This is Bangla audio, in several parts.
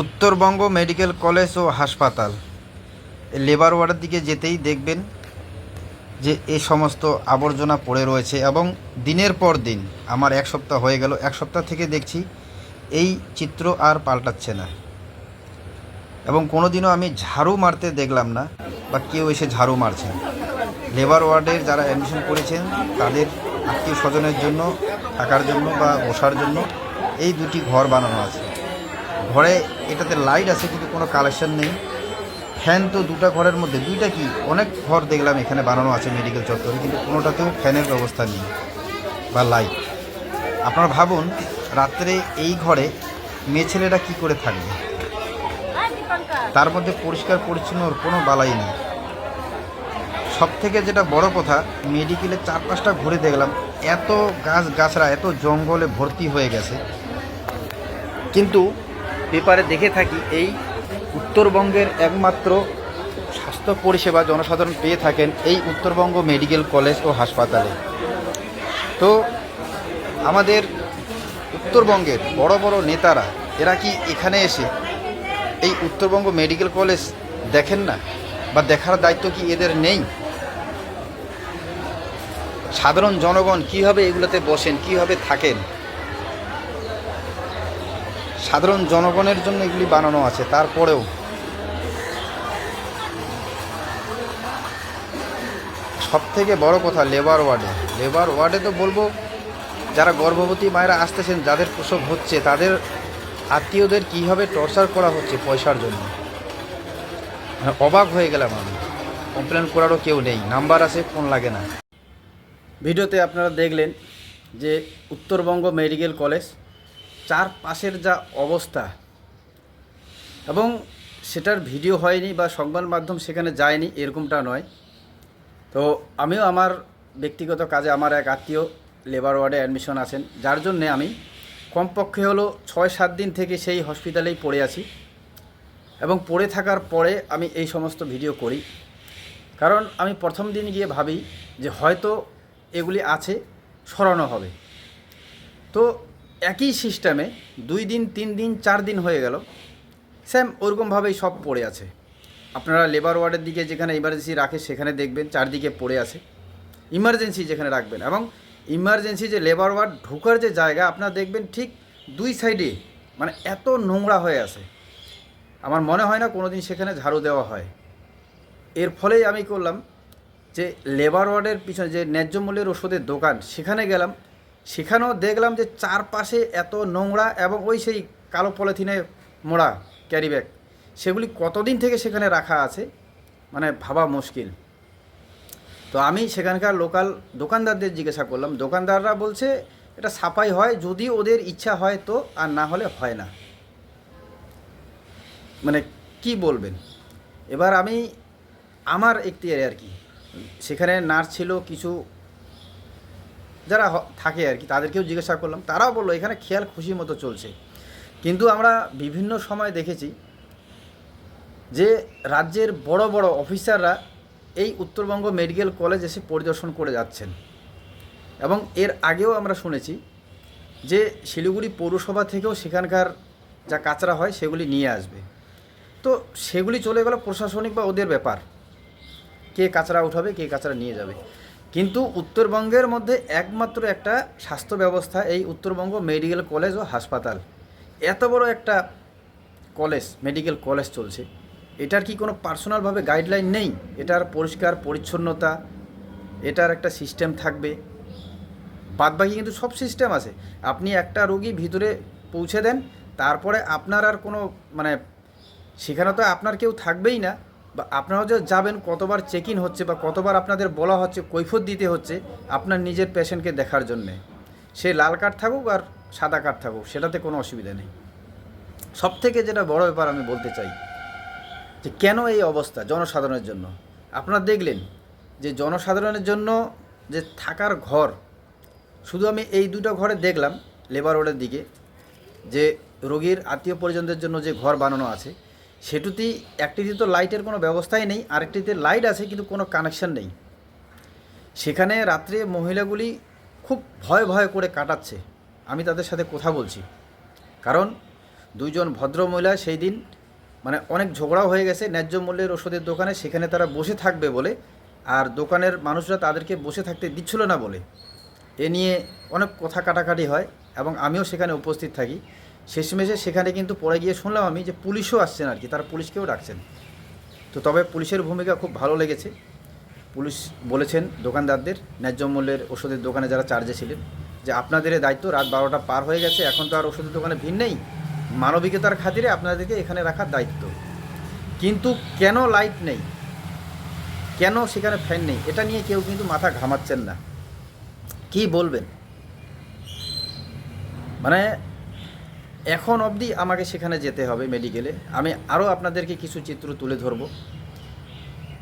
উত্তরবঙ্গ মেডিকেল কলেজ ও হাসপাতাল। লেবার ওয়ার্ডের দিকে যেতেই দেখবেন যে এই সমস্ত আবর্জনা পড়ে রয়েছে এবং দিনের পর দিন, আমার এক সপ্তাহ হয়ে গেল, এক সপ্তাহ থেকে দেখছি এই চিত্র আর পাল্টাচ্ছে না। এবং কোনোদিনও আমি ঝাড়ু মারতে দেখলাম না, বা কেউ এসে ঝাড়ু মারছে লেবার ওয়ার্ডের যারা অ্যাডমিশন করেছেন, তাদের আত্মীয় স্বজনের জন্য, থাকার জন্য বা বসার জন্য এই দুটি ঘর বানানো আছে। ঘরে এটাতে লাইট আছে কিন্তু কোনো কালেকশন নেই। ফ্যান তো দুটো ঘরের মধ্যে। দুইটা কি? অনেক ঘর দেখলাম এখানে বানানো আছে মেডিকেল চত্বরে, কিন্তু কোনোটাতেও ফ্যানের ব্যবস্থা নেই বা লাইট আপনারা ভাবুন, রাত্রে এই ঘরে মেয়ে ছেলেরা কী করে থাকবে? তার মধ্যে পরিষ্কার পরিচ্ছন্নর কোনো বালাই নেই। সব থেকে যেটা বড় কথা মেডিকেলের চার পাঁচটা ঘুরে দেখলাম, এত গাছ গাছরা এত জঙ্গলে ভর্তি হয়ে গেছে। কিন্তু পেপারে দেখে থাকি, এই উত্তরবঙ্গের একমাত্র স্বাস্থ্য পরিষেবা জনসাধারণ পেয়ে থাকেন এই উত্তরবঙ্গ মেডিকেল কলেজ ও হাসপাতালে। তো আমাদের উত্তরবঙ্গের বড় বড় নেতারা, এরা কি এখানে এসে এই উত্তরবঙ্গ মেডিকেল কলেজ দেখেন না? বা দেখার দায়িত্ব কি এদের নেই? সাধারণ জনগণ কীভাবে এগুলোতে বসেন, কীভাবে থাকেন? সাধারণ জনগণের জন্য এগুলি বানানো আছে, তারপরেও। সব থেকে বড় কথা লেবার ওয়ার্ডে লেবার ওয়ার্ডে তো বলব, যারা গর্ভবতী মায়েরা আসতেছেন, যাদের প্রসব হচ্ছে, তাদের আত্মীয়দের কীভাবে টর্চার করা হচ্ছে পয়সার জন্য? মানে অবাক হয়ে গেলাম আমি। কমপ্লেন করারও কেউ নেই নাম্বার আছে ফোন লাগে না। ভিডিওতে আপনারা দেখলেন যে উত্তরবঙ্গ মেডিকেল কলেজ চার পাশের যা অবস্থা, এবং সেটার ভিডিও হয়নি বা সংবাদ মাধ্যম সেখানে যায়নি, এরকমটা নয়। তো আমিও আমার ব্যক্তিগত কাজে আমার এক আত্মীয় লেবার ওয়ার্ডে অ্যাডমিশন আছেন, যার জন্যে আমি কমপক্ষে হলো ছয় সাত দিন থেকে সেই হসপিটালেই পড়ে আছি। এবং পড়ে থাকার পরে আমি এই সমস্ত ভিডিও করি। কারণ আমি প্রথম দিন গিয়ে ভাবি যে হয়তো এগুলি আছে, সরানো হবে। তো একই সিস্টেমে দুই দিন, তিন দিন, চার দিন হয়ে গেল। স্যাম ওরকমভাবেই সব পড়ে আছে। আপনারা লেবার ওয়ার্ডের দিকে যেখানে ইমার্জেন্সি রাখে, সেখানে দেখবেন চারদিকে পড়ে আছে। ইমার্জেন্সি যেখানে রাখবেন এবং ইমার্জেন্সি যে লেবার ওয়ার্ড ঢোকার যে জায়গা, আপনারা দেখবেন ঠিক দুই সাইডে মানে এত নোংরা হয়ে আছে। আমার মনে হয় না কোনো দিন সেখানে ঝাড়ু দেওয়া হয়। এর ফলেই আমি করলাম যে লেবার ওয়ার্ডের পিছনে যে ন্যায্য মূল্যের ওষুধের দোকান, সেখানে গেলাম। সেখানেও দেখলাম যে চারপাশে এত নোংরা এবং ওই সেই কালো পলিথিনে মোড়া ক্যারি ব্যাগ। সেগুলি কতদিন থেকে সেখানে রাখা আছে? মানে ভাবা মুশকিল। তো আমি সেখানকার লোকাল দোকানদারদের জিজ্ঞাসা করলাম। দোকানদাররা বলছে, এটা সাফাই হয়, যদি ওদের ইচ্ছা হয় তো, আর না হলে হয় না। মানে কি বলবেন? এবার আমি, আমার একটি আর কি। সেখানে নার্স ছিল, কিছু যারা থাকে আর কি, তাদেরকেও জিজ্ঞাসা করলাম। তারাও বলল, এখানে খেয়াল খুশি মতো চলছে। কিন্তু আমরা বিভিন্ন সময় দেখেছি যে রাজ্যের বড় বড় অফিসাররা এই উত্তরবঙ্গ মেডিকেল কলেজ এসে পরিদর্শন করে যাচ্ছেন। এবং এর আগেও আমরা শুনেছি যে শিলিগুড়ি পৌরসভা থেকেও সেখানকার যা কাচরা হয় সেগুলি নিয়ে আসবে। তো সেগুলি চলে গেল প্রশাসনিক বা ওদের ব্যাপার। কে কাচরা উঠাবে, কে কাচরা নিয়ে যাবে। কিন্তু উত্তরবঙ্গের মধ্যে একমাত্র একটা স্বাস্থ্য ব্যবস্থা এই উত্তরবঙ্গ মেডিকেল কলেজ ও হাসপাতাল। এত বড় একটা কলেজ, মেডিকেল কলেজ চলছে। এটার কি কোনো পার্সোনালভাবে গাইডলাইন নেই? এটার পরিষ্কার পরিচ্ছন্নতা, এটার একটা সিস্টেম থাকবে। বাদবাকি কিন্তু সব সিস্টেম আছে। আপনি একটা রোগী ভিতরে পৌঁছে দেন, তারপরে আপনার আর কোনো মানে সেখানে তো আপনার কেউ থাকবেই না। বা আপনারাও যে যাবেন, কতবার চেক ইন হচ্ছে বা কতবার আপনাদের বলা হচ্ছে, কৈফত দিতে হচ্ছে, আপনার নিজের পেশেন্টকে দেখার জন্যে। সে লাল কার্ড থাকুক আর সাদা কার্ড থাকুক, সেটাতে কোনো অসুবিধা নেই। সব থেকে যেটা বড় ব্যাপার আমি বলতে চাই, যে কেন এই অবস্থা জনসাধারণের জন্য? আপনারা দেখলেন যে জনসাধারণের জন্য যে থাকার ঘর, শুধু আমি এই দুটো ঘরে দেখলাম লেবার রোডের দিকে, যে রোগীর আত্মীয় পরিজনদের জন্য যে ঘর বানানো আছে সেটুতেই একটিতে তো লাইটের কোনো ব্যবস্থাই নেই, আরেকটিতে লাইট আছে কিন্তু কোনো কানেকশন নেই। সেখানে রাত্রে মহিলাগুলি খুব ভয় ভয় করে কাটাচ্ছে। আমি তাদের সাথে কথা বলছি। কারণ দুইজন ভদ্র মহিলা সেই দিন মানে অনেক ঝগড়াও হয়ে গেছে ন্যায্য মূল্যের ওষুধের দোকানে, সেখানে তারা বসে থাকবে বলে, আর দোকানের মানুষরা তাদেরকে বসে থাকতে দিচ্ছিল না বলে। এ নিয়ে অনেক কথা কাটাকাটি হয় এবং আমিও সেখানে উপস্থিত থাকি। শেষমেশে সেখানে কিন্তু পরে গিয়ে শুনলাম আমি যে পুলিশও আসছেন আর কি, তারা পুলিশকেও ডাকছেন। তো তবে পুলিশের ভূমিকা খুব ভালো লেগেছে। পুলিশ বলেছেন দোকানদারদের, ন্যায্য মূল্যের ওষুধের দোকানে যারা চার্জে ছিলেন, যে আপনাদের দায়িত্ব রাত বারোটা পার হয়ে গেছে, এখন তো আর ওষুধের দোকানে ভিড় নেই। মানবিকতার খাতিরে আপনাদেরকে এখানে রাখার দায়িত্ব। কিন্তু কেন লাইট নেই? কেন সেখানে ফ্যান নেই? এটা নিয়ে কেউ কিন্তু মাথা ঘামাচ্ছেন না। কি বলবেন? মানে এখন অবধি আমাকে সেখানে যেতে হবে মেডিকেলে। আমি আরও আপনাদেরকে কিছু চিত্র তুলে ধরবো।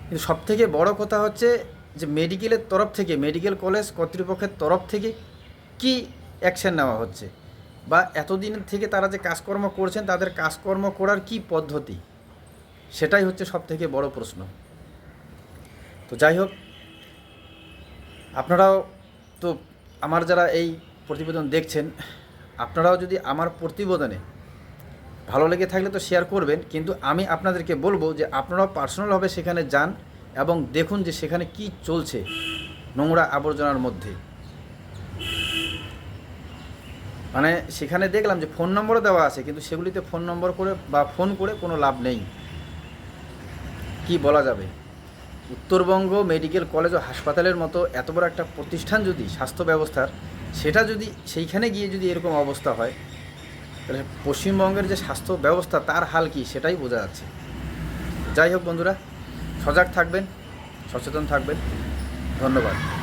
কিন্তু সবথেকে বড় কথা হচ্ছে যে মেডিকেলের তরফ থেকে, মেডিকেল কলেজ কর্তৃপক্ষের তরফ থেকে কি অ্যাকশন নেওয়া হচ্ছে? বা এতদিন থেকে তারা যে কাজকর্ম করছেন, তাদের কাজকর্ম করার কি পদ্ধতি? সেটাই হচ্ছে সবথেকে বড় প্রশ্ন। তো যাই হোক, আপনারাও তো আমার যারা এই প্রতিবেদন দেখছেন আপনারাও যদি আমার প্রতিবেদনে ভালো লেগে থাকলে তো শেয়ার করবেন, কিন্তু আমি আপনাদেরকে বলব যে আপনারাও পার্সোনালভাবে সেখানে যান এবং দেখুন যে সেখানে কি চলছে নোংরা আবর্জনার মধ্যে। মানে সেখানে দেখলাম যে ফোন নম্বরও দেওয়া আছে, কিন্তু সেগুলিতে ফোন নম্বর করে বা ফোন করে কোনো লাভ নেই। কি বলা যাবে? উত্তরবঙ্গ মেডিকেল কলেজ ও হাসপাতালের মতো এত বড় একটা প্রতিষ্ঠান যদি স্বাস্থ্য ব্যবস্থার সেটা যদি সেইখানে গিয়ে যদি এরকম অবস্থা হয়, তাহলে পশ্চিমবঙ্গের যে স্বাস্থ্য ব্যবস্থা, তার হাল কি সেটাই বোঝা যাচ্ছে। যাই হোক বন্ধুরা, সজাগ থাকবেন, সচেতন থাকবেন। ধন্যবাদ।